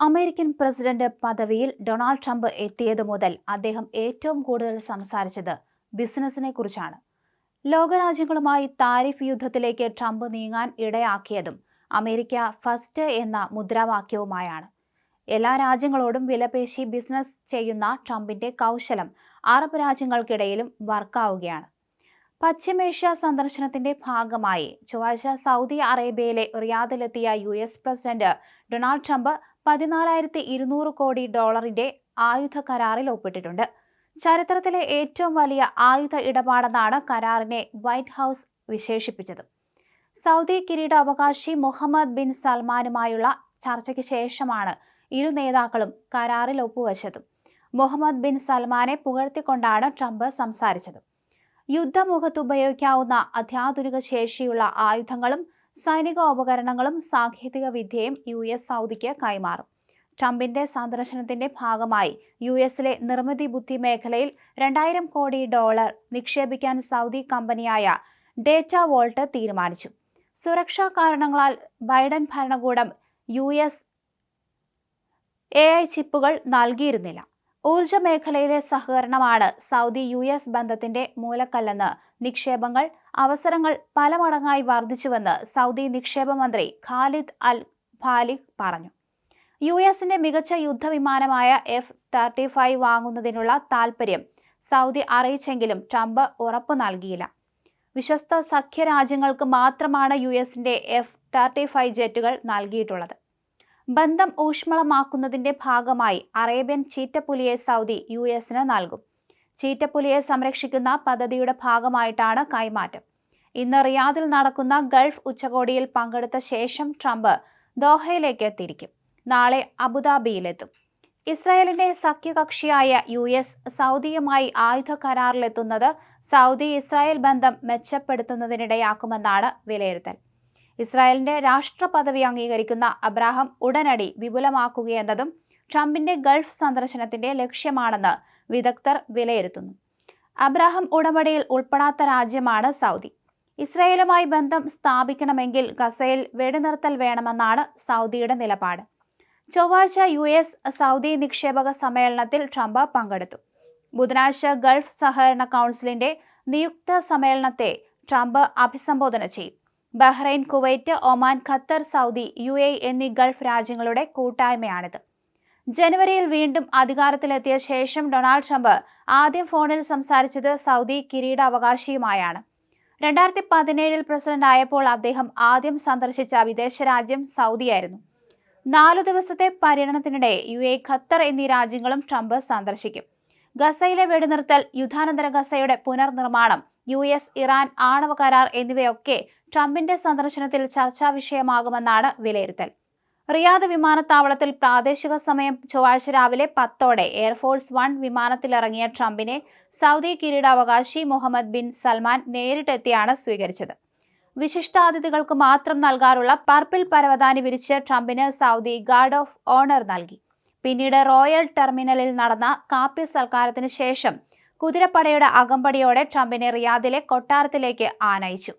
American president പദവിയിൽ Donald Trump എത്തിയതു മുതൽ അദ്ദേഹം ഏറ്റവും കൂടുതൽ സംസാരിച്ചത് ബിസിനസിനെ കുറിച്ചാണ്. ലോകരാജ്യങ്ങളുമായി താരിഫ് യുദ്ധത്തിലേക്ക് ട്രംപ് നീങ്ങാൻ ഇടയാക്കിയതും അമേരിക്ക ഫസ്റ്റ് എന്ന മുദ്രാവാക്യവുമായാണ്. എല്ലാ രാജ്യങ്ങളോടും വിലപേശി ബിസിനസ് ചെയ്യുന്ന ട്രംപിന്റെ കൗശലം അറബ് രാജ്യങ്ങൾക്കിടയിലും വർക്കാവുകയാണ്. പശ്ചിമേഷ്യ സന്ദർശനത്തിന്റെ ഭാഗമായി ചൊവ്വാഴ്ച സൗദി അറേബ്യയിലെ റിയാദിലെത്തിയ U S president Donald Trump പതിനാലായിരത്തി ഇരുന്നൂറ് കോടി ഡോളറിന്റെ ആയുധ കരാറിൽ ഒപ്പിട്ടിട്ടുണ്ട്. ചരിത്രത്തിലെ ഏറ്റവും വലിയ ആയുധ ഇടപാടെന്നാണ് കരാറിനെ വൈറ്റ് ഹൗസ് വിശേഷിപ്പിച്ചത്. സൗദി കിരീടാവകാശി മുഹമ്മദ് ബിൻ സൽമാനുമായുള്ള ചർച്ചയ്ക്ക് ശേഷമാണ് ഇരു നേതാക്കളും കരാറിൽ ഒപ്പുവച്ചത്. മുഹമ്മദ് ബിൻ സൽമാനെ പുകഴ്ത്തിക്കൊണ്ടാണ് ട്രംപ് സംസാരിച്ചത്. യുദ്ധമുഖത്ത് ഉപയോഗിക്കാവുന്ന അത്യാധുനിക ശേഷിയുള്ള ആയുധങ്ങളും സൈനിക ഉപകരണങ്ങളും സാങ്കേതിക വിദ്യയും യു എസ് സൗദിക്ക് കൈമാറും. ട്രംപിന്റെ സന്ദർശനത്തിന്റെ ഭാഗമായി യു എസിലെ നിർമ്മിതി ബുദ്ധി മേഖലയിൽ രണ്ടായിരം കോടി ഡോളർ നിക്ഷേപിക്കാൻ സൗദി കമ്പനിയായ ഡേറ്റ വോൾട്ട് തീരുമാനിച്ചു. സുരക്ഷാ കാരണങ്ങളാൽ ബൈഡൻ ഭരണകൂടം യു എസ് എ ഐ ചിപ്പുകൾ നൽകിയിരുന്നില്ല. ഊർജ മേഖലയിലെ സഹകരണമാണ് സൗദി യു എസ് ബന്ധത്തിന്റെ മൂലക്കല്ലെന്ന് നിക്ഷേപങ്ങൾ അവസരങ്ങൾ പല മടങ്ങായി വർദ്ധിച്ചുവെന്ന് സൗദി നിക്ഷേപ മന്ത്രി ഖാലിദ് അൽ ഫാലിഖ് പറഞ്ഞു. യു എസിന്റെ മികച്ച യുദ്ധവിമാനമായ എഫ് തേർട്ടി ഫൈവ് വാങ്ങുന്നതിനുള്ള താൽപ്പര്യം സൗദി അറിയിച്ചെങ്കിലും ട്രംപ് ഉറപ്പു നൽകിയില്ല. വിശ്വസ്ത സഖ്യരാജ്യങ്ങൾക്ക് മാത്രമാണ് യു എസിന്റെ എഫ് തേർട്ടി ഫൈവ് ജെറ്റുകൾ നൽകിയിട്ടുള്ളത്. ബന്ധം ഊഷ്മളമാക്കുന്നതിന്റെ ഭാഗമായി അറേബ്യൻ ചീറ്റപ്പുലിയെ സൗദി യു എസിന് നൽകും. ചീറ്റപ്പുലിയെ സംരക്ഷിക്കുന്ന പദ്ധതിയുടെ ഭാഗമായിട്ടാണ് കൈമാറ്റം. ഇന്ന് റിയാദിൽ നടക്കുന്ന ഗൾഫ് ഉച്ചകോടിയിൽ പങ്കെടുത്ത ശേഷം ട്രംപ് ദോഹയിലേക്ക് തിരിക്കും. നാളെ അബുദാബിയിലെത്തും. ഇസ്രായേലിന്റെ സഖ്യകക്ഷിയായ യു എസ് സൗദിയുമായി ആയുധ കരാറിലെത്തുന്നത് സൗദി ഇസ്രായേൽ ബന്ധം മെച്ചപ്പെടുത്തുന്നതിനിടയാക്കുമെന്നാണ് വിലയിരുത്തൽ. ഇസ്രായേലിന്റെ രാഷ്ട്രപദവി അംഗീകരിക്കുന്ന അബ്രാഹം ഉടനടി വിപുലമാക്കുകയെന്നതും ട്രംപിന്റെ ഗൾഫ് സന്ദർശനത്തിന്റെ ലക്ഷ്യമാണെന്ന് വിദഗ്ധർ വിലയിരുത്തുന്നു. അബ്രാഹം ഉടമ്പടിയിൽ ഉൾപ്പെടാത്ത രാജ്യമാണ് സൗദി. ഇസ്രായേലുമായി ബന്ധം സ്ഥാപിക്കണമെങ്കിൽ ഗസയിൽ വെടിനിർത്തൽ വേണമെന്നാണ് സൗദിയുടെ നിലപാട്. ചൊവ്വാഴ്ച യു എസ് സൗദി നിക്ഷേപക സമ്മേളനത്തിൽ ട്രംപ് പങ്കെടുത്തു. ബുധനാഴ്ച ഗൾഫ് സഹകരണ കൗൺസിലിന്റെ നിയുക്ത സമ്മേളനത്തെ ട്രംപ് അഭിസംബോധന ചെയ്യും Bahrain Kuwait Oman Qatar Saudi U A എന്നീ ഗൾഫ് രാജ്യങ്ങളുടെ കൂട്ടായ്മയാണിത്. ജനുവരിയിൽ വീണ്ടും അധികാരത്തിലെത്തിയ ശേഷം ഡൊണാൾഡ് ട്രംപ് ആദ്യം ഫോണിൽ സംസാരിച്ചത് സൗദി കിരീടാവകാശിയുമായാണ്. രണ്ടായിരത്തി പതിനേഴിൽ പ്രസിഡന്റ് ആയപ്പോൾ അദ്ദേഹം ആദ്യം സന്ദർശിച്ച വിദേശ രാജ്യം സൗദിയായിരുന്നു. നാലു ദിവസത്തെ പര്യടനത്തിനിടെ യു എ ഖത്തർ എന്നീ രാജ്യങ്ങളും ട്രംപ് സന്ദർശിക്കും. ഗസയിലെ വെടിനിർത്തൽ യുദ്ധാനന്തര ഗസയുടെ പുനർനിർമ്മാണം യു എസ് ഇറാൻ ആണവ കരാർ എന്നിവയൊക്കെ ട്രംപിന്റെ സന്ദർശനത്തിൽ ചർച്ചാ വിഷയമാകുമെന്നാണ് വിലയിരുത്തൽ. റിയാദ് വിമാനത്താവളത്തിൽ പ്രാദേശിക സമയം ചൊവ്വാഴ്ച രാവിലെ പത്തോടെ എയർഫോഴ്സ് വൺ വിമാനത്തിലിറങ്ങിയ ട്രംപിനെ സൗദി കിരീടാവകാശി മുഹമ്മദ് ബിൻ സൽമാൻ നേരിട്ടെത്തിയാണ് സ്വീകരിച്ചത്. വിശിഷ്ടാതിഥികൾക്ക് മാത്രം നൽകാറുള്ള പർപ്പിൾ പരവതാനി വിരിച്ച് ട്രംപിന് സൗദി ഗാർഡ് ഓഫ് ഓണർ നൽകി. പിന്നീട് റോയൽ ടെർമിനലിൽ നടന്ന കാപ്പി സൽക്കാരത്തിന് ശേഷം കുതിരപ്പടയുടെ അകമ്പടിയോടെ ട്രംപിനെ റിയാദിലെ കൊട്ടാരത്തിലേക്ക് ആനയിച്ചു